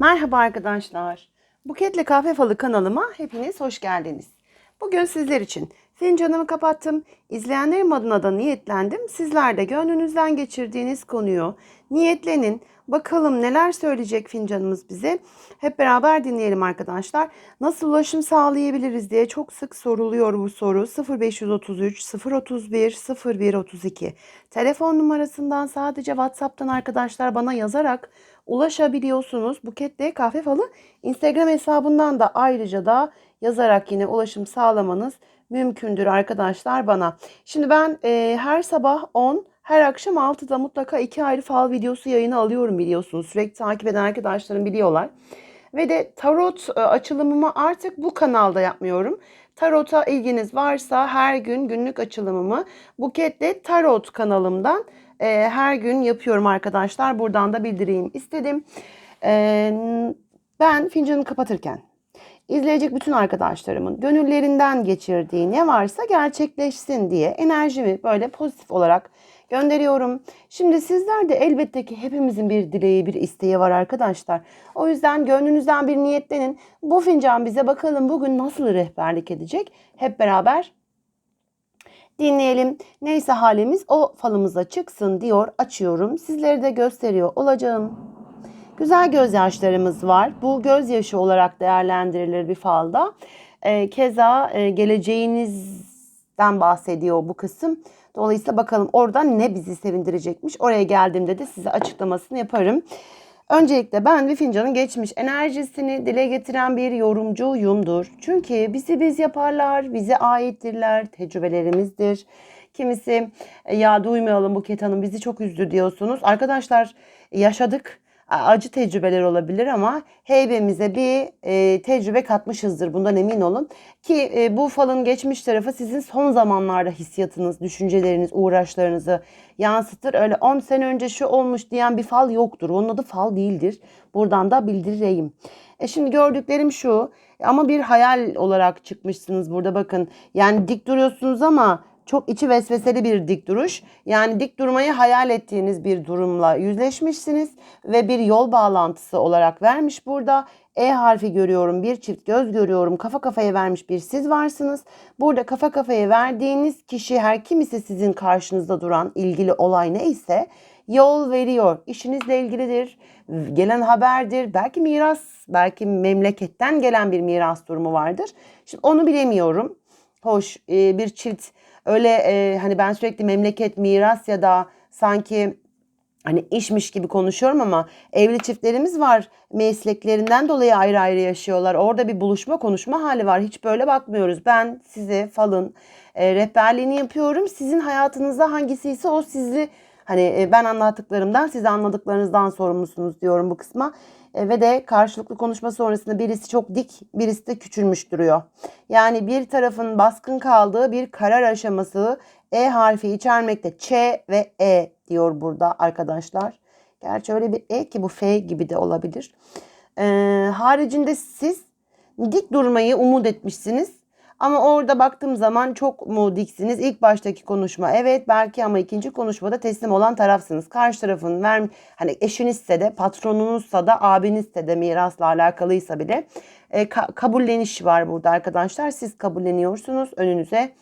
Merhaba arkadaşlar. Buketle Kahve Falı kanalıma hepiniz hoş geldiniz. Bugün sizler için fincanımı kapattım. İzleyenlerim adına da niyetlendim. Sizler de gönlünüzden geçirdiğiniz konuyu niyetlenin. Bakalım neler söyleyecek fincanımız bize. Hep beraber dinleyelim arkadaşlar. Nasıl ulaşım sağlayabiliriz diye çok sık soruluyor bu soru. 0533 031 0132 telefon numarasından sadece WhatsApp'tan arkadaşlar bana yazarak ulaşabiliyorsunuz. Buketle Kahve Falı Instagram hesabından da ayrıca da yazarak yine ulaşım sağlamanız mümkündür arkadaşlar bana. Şimdi ben e, her sabah 10 her akşam 6'da mutlaka iki ayrı fal videosu yayını alıyorum biliyorsunuz. Sürekli takip eden arkadaşlarım biliyorlar. Ve de tarot e, açılımımı artık bu kanalda yapmıyorum. Tarota ilginiz varsa her gün günlük açılımımı Buketle Tarot kanalımdan e, her gün yapıyorum arkadaşlar. Buradan da bildireyim istedim. E, ben fincanı kapatırken izleyecek bütün arkadaşlarımın gönüllerinden geçirdiği ne varsa gerçekleşsin diye enerjimi böyle pozitif olarak gönderiyorum. Şimdi sizler de elbette ki hepimizin bir dileği, bir isteği var arkadaşlar. O yüzden gönlünüzden bir niyetlenin. Bu fincan bize bakalım bugün nasıl rehberlik edecek? Hep beraber dinleyelim. Neyse halimiz o falımıza çıksın diyor. Açıyorum. Sizleri de gösteriyor olacağım. Güzel gözyaşlarımız var. Bu gözyaşı olarak değerlendirilir bir falda. E, keza e, geleceğinizden bahsediyor bu kısım. Dolayısıyla bakalım orada ne bizi sevindirecekmiş. Oraya geldiğimde de size açıklamasını yaparım. Öncelikle ben bir fincanın geçmiş enerjisini dile getiren bir yorumcuyumdur. Çünkü bizi biz yaparlar, bize aittirler, tecrübelerimizdir. Kimisi "E, ya duymayalım Buket Hanım bizi çok üzdü diyorsunuz. Arkadaşlar yaşadık acı tecrübeler olabilir ama heybemize bir e, tecrübe katmışızdır. Bundan emin olun. Ki e, bu falın geçmiş tarafı sizin son zamanlarda hissiyatınız, düşünceleriniz, uğraşlarınızı yansıtır. Öyle 10 sene önce şu olmuş diyen bir fal yoktur. Onun adı fal değildir. Buradan da bildireyim. E şimdi gördüklerim şu ama bir hayal olarak çıkmışsınız burada bakın. Yani dik duruyorsunuz ama çok içi vesveseli bir dik duruş. Yani dik durmayı hayal ettiğiniz bir durumla yüzleşmişsiniz ve bir yol bağlantısı olarak vermiş burada. E harfi görüyorum, bir çift göz görüyorum, kafa kafaya vermiş bir siz varsınız. Burada kafa kafaya verdiğiniz kişi her kim ise sizin karşınızda duran ilgili olay neyse yol veriyor. İşinizle ilgilidir, gelen haberdir, belki miras, belki memleketten gelen bir miras durumu vardır. Şimdi onu bilemiyorum. Hoş e, bir çift öyle e, hani ben sürekli memleket, miras ya da sanki hani işmiş gibi konuşuyorum ama evli çiftlerimiz var. Mesleklerinden dolayı ayrı ayrı yaşıyorlar. Orada bir buluşma konuşma hali var. Hiç böyle bakmıyoruz. Ben size falın e, rehberliğini yapıyorum. Sizin hayatınızda hangisi ise o sizi hani e, ben anlattıklarımdan size anladıklarınızdan sorumlusunuz diyorum bu kısma. E, ve de karşılıklı konuşma sonrasında birisi çok dik, birisi de küçülmüş duruyor. Yani bir tarafın baskın kaldığı bir karar aşaması E harfi içermekte. Ç ve E diyor burada arkadaşlar. Gerçi öyle bir E ki bu F gibi de olabilir. Ee, haricinde siz dik durmayı umut etmişsiniz. Ama orada baktığım zaman çok mu diksiniz? İlk baştaki konuşma evet belki ama ikinci konuşmada teslim olan tarafsınız. Karşı tarafın ver hani eşinizse de patronunuzsa da abinizse de mirasla alakalıysa bile e, ka- kabulleniş var burada arkadaşlar. Siz kabulleniyorsunuz önünüze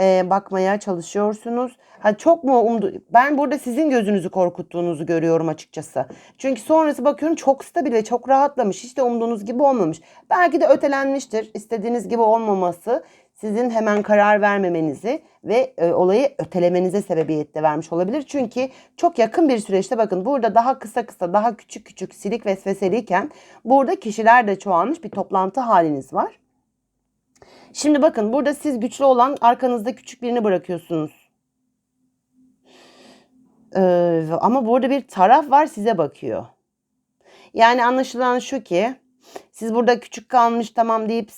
e, bakmaya çalışıyorsunuz. Ha çok mu umdu? Ben burada sizin gözünüzü korkuttuğunuzu görüyorum açıkçası. Çünkü sonrası bakıyorum çok stabil ve çok rahatlamış. Hiç de umduğunuz gibi olmamış. Belki de ötelenmiştir. İstediğiniz gibi olmaması sizin hemen karar vermemenizi ve e, olayı ötelemenize sebebiyet de vermiş olabilir. Çünkü çok yakın bir süreçte bakın burada daha kısa kısa daha küçük küçük silik vesveseliyken burada kişiler de çoğalmış bir toplantı haliniz var. Şimdi bakın burada siz güçlü olan arkanızda küçük birini bırakıyorsunuz. Ee, ama burada bir taraf var size bakıyor. Yani anlaşılan şu ki siz burada küçük kalmış tamam deyip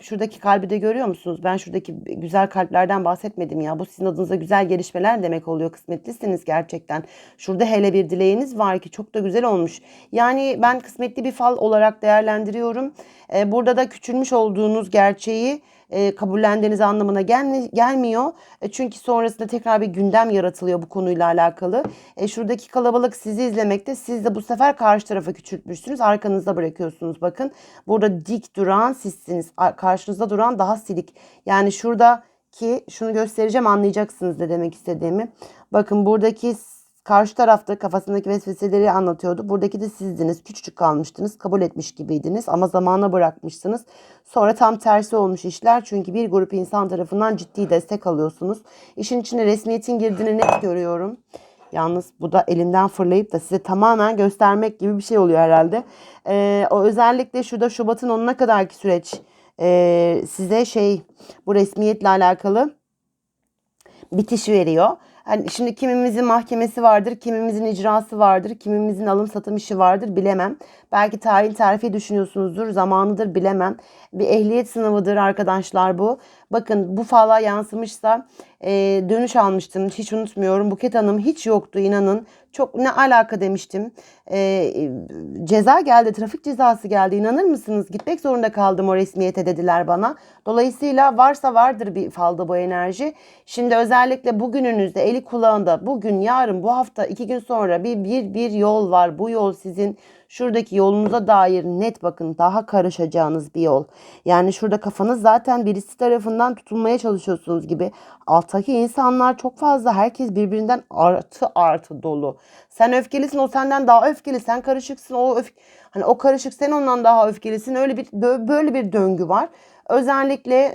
şuradaki kalbi de görüyor musunuz? Ben şuradaki güzel kalplerden bahsetmedim ya. Bu sizin adınıza güzel gelişmeler demek oluyor. Kısmetlisiniz gerçekten. Şurada hele bir dileğiniz var ki çok da güzel olmuş. Yani ben kısmetli bir fal olarak değerlendiriyorum. Ee, burada da küçülmüş olduğunuz gerçeği e, kabullendiğiniz anlamına gelmi, gelmiyor. E, çünkü sonrasında tekrar bir gündem yaratılıyor bu konuyla alakalı. E, şuradaki kalabalık sizi izlemekte. Siz de bu sefer karşı tarafa küçültmüşsünüz. Arkanızda bırakıyorsunuz bakın. Burada dik duran sizsiniz. Ar- Karşınızda duran daha silik. Yani şurada ki şunu göstereceğim anlayacaksınız ne demek istediğimi. Bakın buradaki karşı tarafta kafasındaki vesveseleri anlatıyordu. Buradaki de sizdiniz. Küçücük kalmıştınız. Kabul etmiş gibiydiniz ama zamana bırakmışsınız. Sonra tam tersi olmuş işler. Çünkü bir grup insan tarafından ciddi destek alıyorsunuz. İşin içine resmiyetin girdiğini net görüyorum. Yalnız bu da elinden fırlayıp da size tamamen göstermek gibi bir şey oluyor herhalde. Ee, o özellikle şurada Şubat'ın onuna kadarki süreç e, size şey bu resmiyetle alakalı bitiş veriyor. Hani şimdi kimimizin mahkemesi vardır, kimimizin icrası vardır, kimimizin alım satım işi vardır bilemem. Belki tayin terfi düşünüyorsunuzdur, zamanıdır bilemem. Bir ehliyet sınavıdır arkadaşlar bu. Bakın bu fala yansımışsa e, dönüş almıştım hiç unutmuyorum. Buket Hanım hiç yoktu inanın. Çok ne alaka demiştim. E, ceza geldi, trafik cezası geldi. İnanır mısınız? Gitmek zorunda kaldım o resmiyete dediler bana. Dolayısıyla varsa vardır bir falda bu enerji. Şimdi özellikle bugününüzde eli kulağında bugün, yarın, bu hafta, iki gün sonra bir, bir, bir yol var. Bu yol sizin şuradaki yolunuza dair net bakın daha karışacağınız bir yol. Yani şurada kafanız zaten birisi tarafından tutulmaya çalışıyorsunuz gibi. Alttaki insanlar çok fazla herkes birbirinden artı artı dolu. Sen öfkelisin o senden daha öfkeli. Sen karışıksın o öf hani o karışık sen ondan daha öfkelisin. Öyle bir bö- böyle bir döngü var. Özellikle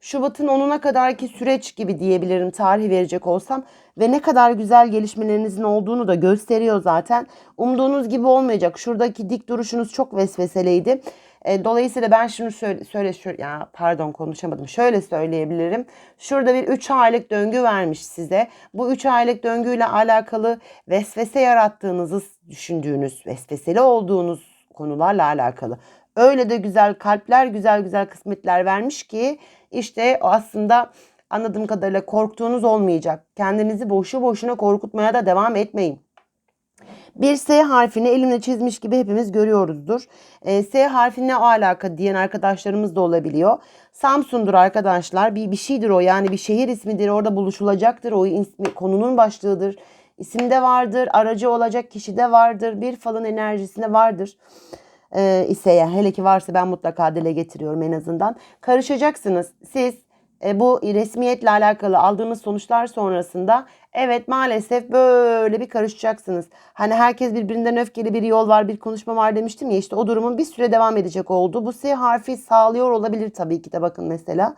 Şubat'ın 10'una kadarki süreç gibi diyebilirim tarih verecek olsam ve ne kadar güzel gelişmelerinizin olduğunu da gösteriyor zaten. Umduğunuz gibi olmayacak. Şuradaki dik duruşunuz çok vesveseleydi. E, dolayısıyla ben şunu söyle, söyle şö- ya pardon konuşamadım. Şöyle söyleyebilirim. Şurada bir 3 aylık döngü vermiş size. Bu 3 aylık döngüyle alakalı vesvese yarattığınızı düşündüğünüz, vesveseli olduğunuz konularla alakalı. Öyle de güzel kalpler, güzel güzel kısmetler vermiş ki işte aslında anladığım kadarıyla korktuğunuz olmayacak. Kendinizi boşu boşuna korkutmaya da devam etmeyin. Bir S harfini elimle çizmiş gibi hepimiz görüyoruzdur. E, S harfi ne alaka diyen arkadaşlarımız da olabiliyor. Samsun'dur arkadaşlar. Bir, bir şeydir o yani bir şehir ismidir. Orada buluşulacaktır. O ismi, konunun başlığıdır. İsimde vardır. Aracı olacak kişi de vardır. Bir falın enerjisinde vardır e, ise ya hele ki varsa ben mutlaka dile getiriyorum en azından. Karışacaksınız. Siz e, bu resmiyetle alakalı aldığınız sonuçlar sonrasında evet maalesef böyle bir karışacaksınız. Hani herkes birbirinden öfkeli bir yol var bir konuşma var demiştim ya işte o durumun bir süre devam edecek oldu. Bu S harfi sağlıyor olabilir tabii ki de bakın mesela.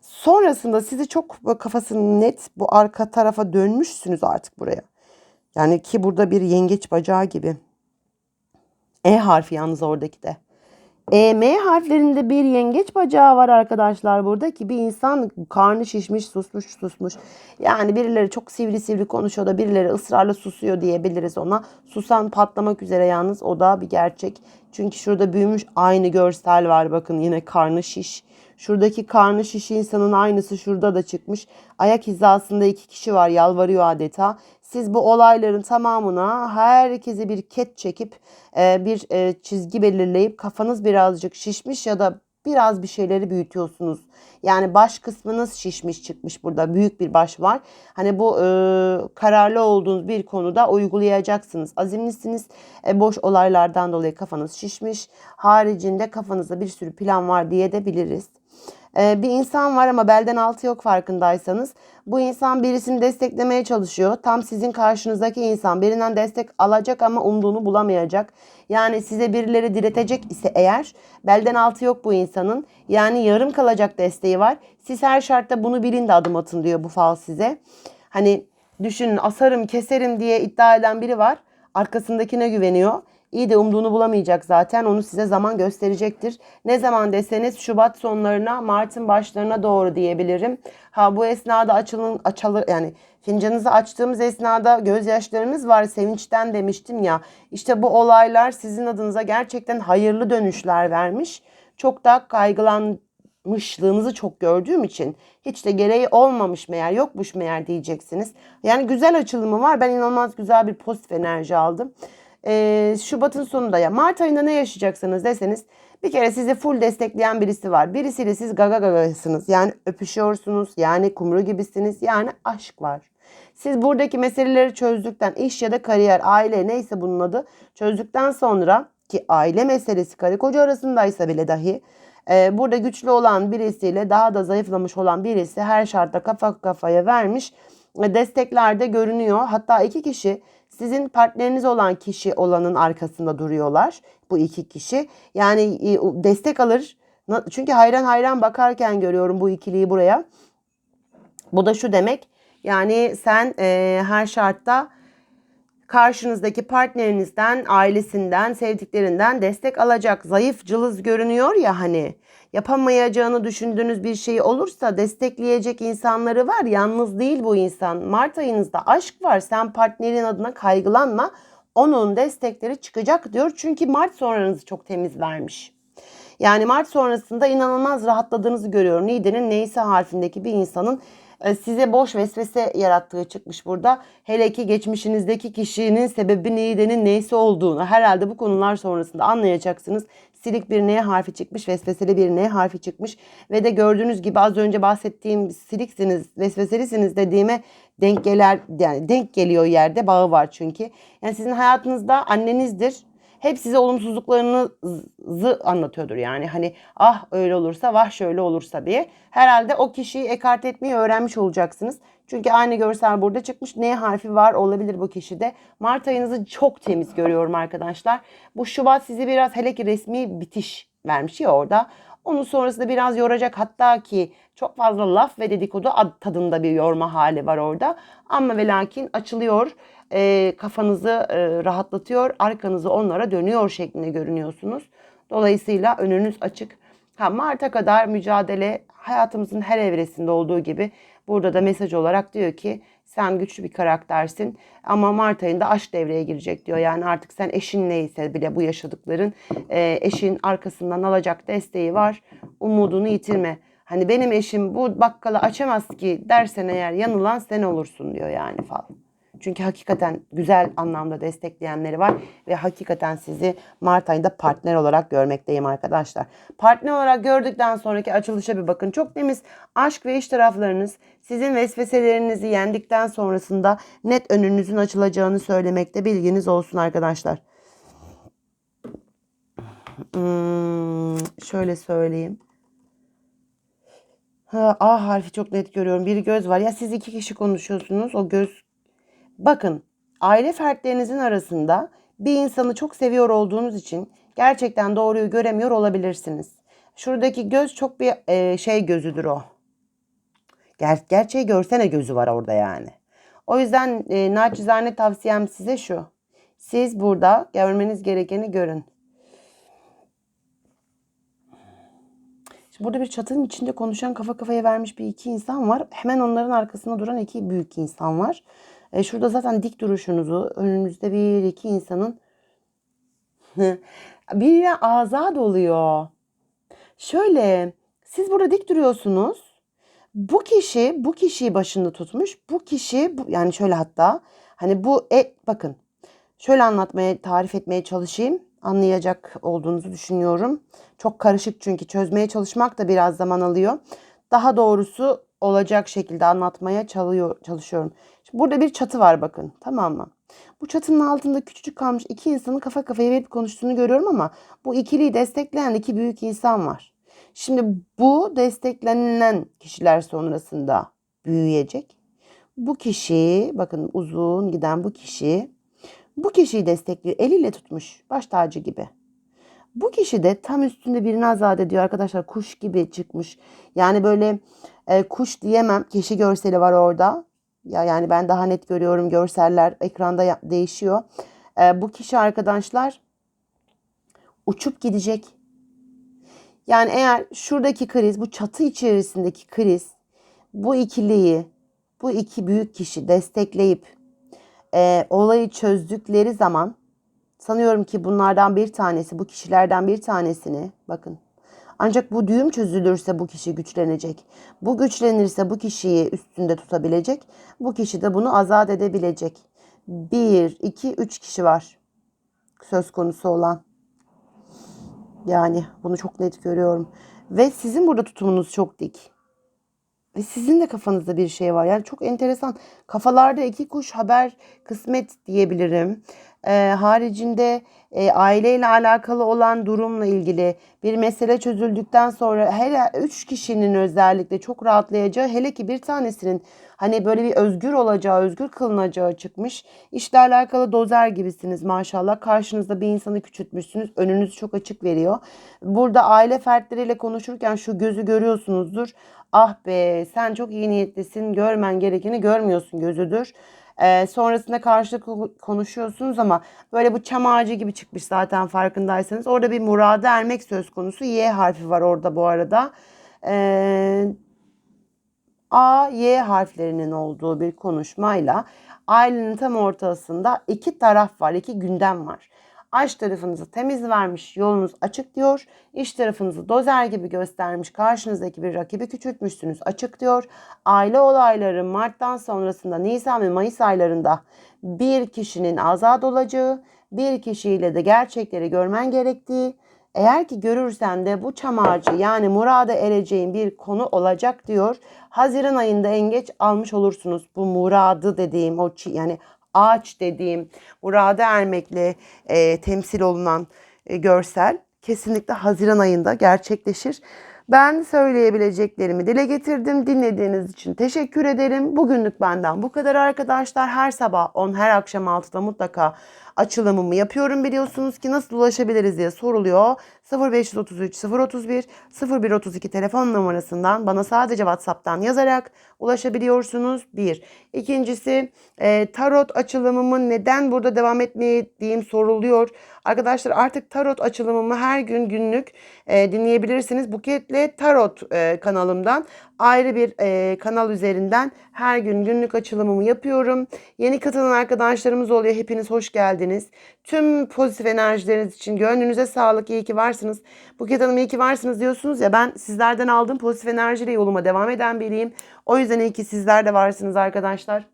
Sonrasında sizi çok kafasını net bu arka tarafa dönmüşsünüz artık buraya. Yani ki burada bir yengeç bacağı gibi. E harfi yalnız oradaki de. E, M harflerinde bir yengeç bacağı var arkadaşlar burada ki bir insan karnı şişmiş susmuş susmuş. Yani birileri çok sivri sivri konuşuyor da birileri ısrarla susuyor diyebiliriz ona. Susan patlamak üzere yalnız o da bir gerçek. Çünkü şurada büyümüş aynı görsel var bakın yine karnı şiş. Şuradaki karnı şiş insanın aynısı şurada da çıkmış. Ayak hizasında iki kişi var yalvarıyor adeta. Siz bu olayların tamamına herkese bir ket çekip e, bir e, çizgi belirleyip kafanız birazcık şişmiş ya da biraz bir şeyleri büyütüyorsunuz. Yani baş kısmınız şişmiş çıkmış burada. Büyük bir baş var. Hani bu e, kararlı olduğunuz bir konuda uygulayacaksınız. Azimlisiniz. E, boş olaylardan dolayı kafanız şişmiş. Haricinde kafanızda bir sürü plan var diye de biliriz. Ee, bir insan var ama belden altı yok farkındaysanız. Bu insan birisini desteklemeye çalışıyor. Tam sizin karşınızdaki insan birinden destek alacak ama umduğunu bulamayacak. Yani size birileri diretecek ise eğer belden altı yok bu insanın. Yani yarım kalacak desteği var. Siz her şartta bunu bilin de adım atın diyor bu fal size. Hani düşünün asarım keserim diye iddia eden biri var. Arkasındakine güveniyor. İyi de umduğunu bulamayacak zaten. Onu size zaman gösterecektir. Ne zaman deseniz Şubat sonlarına, Mart'ın başlarına doğru diyebilirim. Ha bu esnada açılın açılır yani fincanınızı açtığımız esnada gözyaşlarımız var sevinçten demiştim ya. İşte bu olaylar sizin adınıza gerçekten hayırlı dönüşler vermiş. Çok da kaygılanmışlığınızı çok gördüğüm için hiç de gereği olmamış meğer yokmuş meğer diyeceksiniz. Yani güzel açılımı var. Ben inanılmaz güzel bir pozitif enerji aldım. E, Şubat'ın sonunda ya Mart ayında ne yaşayacaksınız deseniz bir kere sizi full destekleyen birisi var. Birisiyle siz gaga gagasınız. Yani öpüşüyorsunuz. Yani kumru gibisiniz. Yani aşk var. Siz buradaki meseleleri çözdükten iş ya da kariyer, aile neyse bunun adı çözdükten sonra ki aile meselesi karı koca arasındaysa bile dahi e, burada güçlü olan birisiyle daha da zayıflamış olan birisi her şartta kafa kafaya vermiş e, desteklerde görünüyor. Hatta iki kişi sizin partneriniz olan kişi olanın arkasında duruyorlar. Bu iki kişi. Yani e, destek alır. Çünkü hayran hayran bakarken görüyorum bu ikiliyi buraya. Bu da şu demek. Yani sen e, her şartta karşınızdaki partnerinizden, ailesinden, sevdiklerinden destek alacak. Zayıf, cılız görünüyor ya hani. Yapamayacağını düşündüğünüz bir şey olursa destekleyecek insanları var. Yalnız değil bu insan. Mart ayınızda aşk var. Sen partnerin adına kaygılanma. Onun destekleri çıkacak diyor. Çünkü Mart sonranızı çok temiz vermiş. Yani Mart sonrasında inanılmaz rahatladığınızı görüyorum. Nide'nin neyse harfindeki bir insanın e, size boş vesvese yarattığı çıkmış burada. Hele ki geçmişinizdeki kişinin sebebi Nide'nin neyse olduğunu herhalde bu konular sonrasında anlayacaksınız. Silik bir N harfi çıkmış, vesveseli bir N harfi çıkmış ve de gördüğünüz gibi az önce bahsettiğim siliksiniz, vesveselisiniz dediğime denk gelir yani denk geliyor yerde bağı var çünkü. Yani sizin hayatınızda annenizdir hep size olumsuzluklarınızı anlatıyordur yani hani ah öyle olursa vah şöyle olursa diye. Herhalde o kişiyi ekart etmeyi öğrenmiş olacaksınız. Çünkü aynı görsel burada çıkmış. N harfi var olabilir bu kişide. Mart ayınızı çok temiz görüyorum arkadaşlar. Bu Şubat sizi biraz hele ki resmi bitiş vermiş ya orada. Onun sonrasında biraz yoracak hatta ki çok fazla laf ve dedikodu ad- tadında bir yorma hali var orada. Ama ve lakin açılıyor, e, kafanızı e, rahatlatıyor, arkanızı onlara dönüyor şeklinde görünüyorsunuz. Dolayısıyla önünüz açık. Ha, Mart'a kadar mücadele hayatımızın her evresinde olduğu gibi burada da mesaj olarak diyor ki sen güçlü bir karaktersin ama Mart ayında aşk devreye girecek diyor. Yani artık sen eşin neyse bile bu yaşadıkların e, eşin arkasından alacak desteği var. Umudunu yitirme. Hani benim eşim bu bakkalı açamaz ki dersen eğer yanılan sen olursun diyor yani falan. Çünkü hakikaten güzel anlamda destekleyenleri var ve hakikaten sizi Mart ayında partner olarak görmekteyim arkadaşlar. Partner olarak gördükten sonraki açılışa bir bakın. Çok temiz aşk ve iş taraflarınız sizin vesveselerinizi yendikten sonrasında net önünüzün açılacağını söylemekte bilginiz olsun arkadaşlar. Hmm, şöyle söyleyeyim. Ha, A harfi çok net görüyorum. Bir göz var. Ya siz iki kişi konuşuyorsunuz. O göz Bakın, aile fertlerinizin arasında bir insanı çok seviyor olduğunuz için gerçekten doğruyu göremiyor olabilirsiniz. Şuradaki göz çok bir e, şey gözüdür o. Ger gerçeği görsene gözü var orada yani. O yüzden e, naçizane tavsiyem size şu. Siz burada görmeniz gerekeni görün. Burada bir çatının içinde konuşan kafa kafaya vermiş bir iki insan var. Hemen onların arkasında duran iki büyük insan var. E, şurada zaten dik duruşunuzu önünüzde bir iki insanın biri azad oluyor. Şöyle siz burada dik duruyorsunuz. Bu kişi bu kişiyi başında tutmuş. Bu kişi bu, yani şöyle hatta hani bu et bakın şöyle anlatmaya tarif etmeye çalışayım. Anlayacak olduğunuzu düşünüyorum. Çok karışık çünkü çözmeye çalışmak da biraz zaman alıyor. Daha doğrusu olacak şekilde anlatmaya çalışıyorum. Şimdi burada bir çatı var bakın tamam mı? Bu çatının altında küçücük kalmış iki insanın kafa kafaya verip konuştuğunu görüyorum ama bu ikiliyi destekleyen iki büyük insan var. Şimdi bu desteklenen kişiler sonrasında büyüyecek. Bu kişi bakın uzun giden bu kişi bu kişiyi destekliyor. Eliyle tutmuş baş tacı gibi. Bu kişi de tam üstünde birini azat ediyor arkadaşlar. Kuş gibi çıkmış. Yani böyle e, kuş diyemem. Kişi görseli var orada. Ya yani ben daha net görüyorum görseller ekranda değişiyor. E, bu kişi arkadaşlar uçup gidecek. Yani eğer şuradaki kriz, bu çatı içerisindeki kriz, bu ikiliyi, bu iki büyük kişi destekleyip e, olayı çözdükleri zaman sanıyorum ki bunlardan bir tanesi, bu kişilerden bir tanesini bakın. Ancak bu düğüm çözülürse bu kişi güçlenecek. Bu güçlenirse bu kişiyi üstünde tutabilecek. Bu kişi de bunu azat edebilecek. Bir, iki, üç kişi var. söz konusu olan. Yani bunu çok net görüyorum. Ve sizin burada tutumunuz çok dik. Ve sizin de kafanızda bir şey var. Yani çok enteresan. Kafalarda iki kuş haber kısmet diyebilirim. Ee, haricinde e, aileyle alakalı olan durumla ilgili bir mesele çözüldükten sonra her üç kişinin özellikle çok rahatlayacağı hele ki bir tanesinin hani böyle bir özgür olacağı, özgür kılınacağı çıkmış. İşle alakalı dozer gibisiniz maşallah. Karşınızda bir insanı küçültmüşsünüz. Önünüz çok açık veriyor. Burada aile fertleriyle konuşurken şu gözü görüyorsunuzdur. Ah be sen çok iyi niyetlisin. Görmen gerekeni görmüyorsun gözüdür. Ee, sonrasında karşılıklı konuşuyorsunuz ama böyle bu çam ağacı gibi çıkmış zaten farkındaysanız. Orada bir murada ermek söz konusu. Y harfi var orada bu arada. Ee, A, Y harflerinin olduğu bir konuşmayla ailenin tam ortasında iki taraf var, iki gündem var. Aç tarafınızı temiz vermiş, yolunuz açık diyor. İş tarafınızı dozer gibi göstermiş, karşınızdaki bir rakibi küçültmüşsünüz açık diyor. Aile olayları Mart'tan sonrasında Nisan ve Mayıs aylarında bir kişinin azat olacağı, bir kişiyle de gerçekleri görmen gerektiği, eğer ki görürsen de bu çam ağacı yani murada ereceğin bir konu olacak diyor. Haziran ayında en geç almış olursunuz bu muradı dediğim o yani ağaç dediğim murada ermekle e, temsil olunan e, görsel kesinlikle Haziran ayında gerçekleşir. Ben söyleyebileceklerimi dile getirdim. Dinlediğiniz için teşekkür ederim. Bugünlük benden bu kadar arkadaşlar. Her sabah 10, her akşam 6'da mutlaka açılımımı yapıyorum biliyorsunuz ki nasıl ulaşabiliriz diye soruluyor. 0533 031 0132 telefon numarasından bana sadece WhatsApp'tan yazarak ulaşabiliyorsunuz. Bir. İkincisi e, tarot açılımımın neden burada devam etmediğim soruluyor. Arkadaşlar artık tarot açılımımı her gün günlük e, dinleyebilirsiniz. Buketle Tarot e, kanalımdan ayrı bir e, kanal üzerinden her gün günlük açılımımı yapıyorum. Yeni katılan arkadaşlarımız oluyor. Hepiniz hoş geldiniz. Tüm pozitif enerjileriniz için gönlünüze sağlık. İyi ki varsınız. Buket Hanım iyi ki varsınız diyorsunuz ya ben sizlerden aldığım pozitif enerjiyle yoluma devam eden biriyim. O yüzden iyi ki sizler de varsınız arkadaşlar.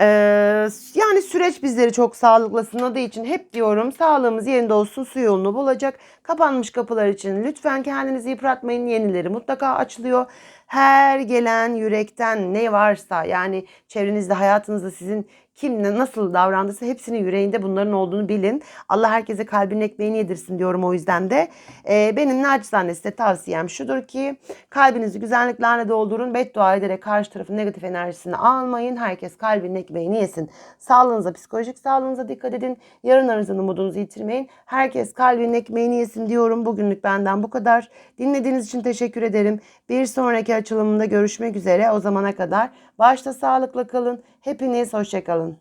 Ee, yani süreç bizleri çok sağlıklı sınadığı için hep diyorum sağlığımız yerinde olsun su yolunu bulacak. Kapanmış kapılar için lütfen kendinizi yıpratmayın. Yenileri mutlaka açılıyor. Her gelen yürekten ne varsa yani çevrenizde hayatınızda sizin kim nasıl davrandıysa hepsinin yüreğinde bunların olduğunu bilin. Allah herkese kalbinin ekmeğini yedirsin diyorum o yüzden de. Ee, benim naçizane size tavsiyem şudur ki kalbinizi güzelliklerle doldurun. Beddua ederek karşı tarafın negatif enerjisini almayın. Herkes kalbinin ekmeğini yesin. Sağlığınıza, psikolojik sağlığınıza dikkat edin. Yarınlarınızın umudunuzu yitirmeyin. Herkes kalbinin ekmeğini yesin diyorum. Bugünlük benden bu kadar. Dinlediğiniz için teşekkür ederim. Bir sonraki açılımında görüşmek üzere. O zamana kadar başta sağlıkla kalın. Hepiniz hoşçakalın.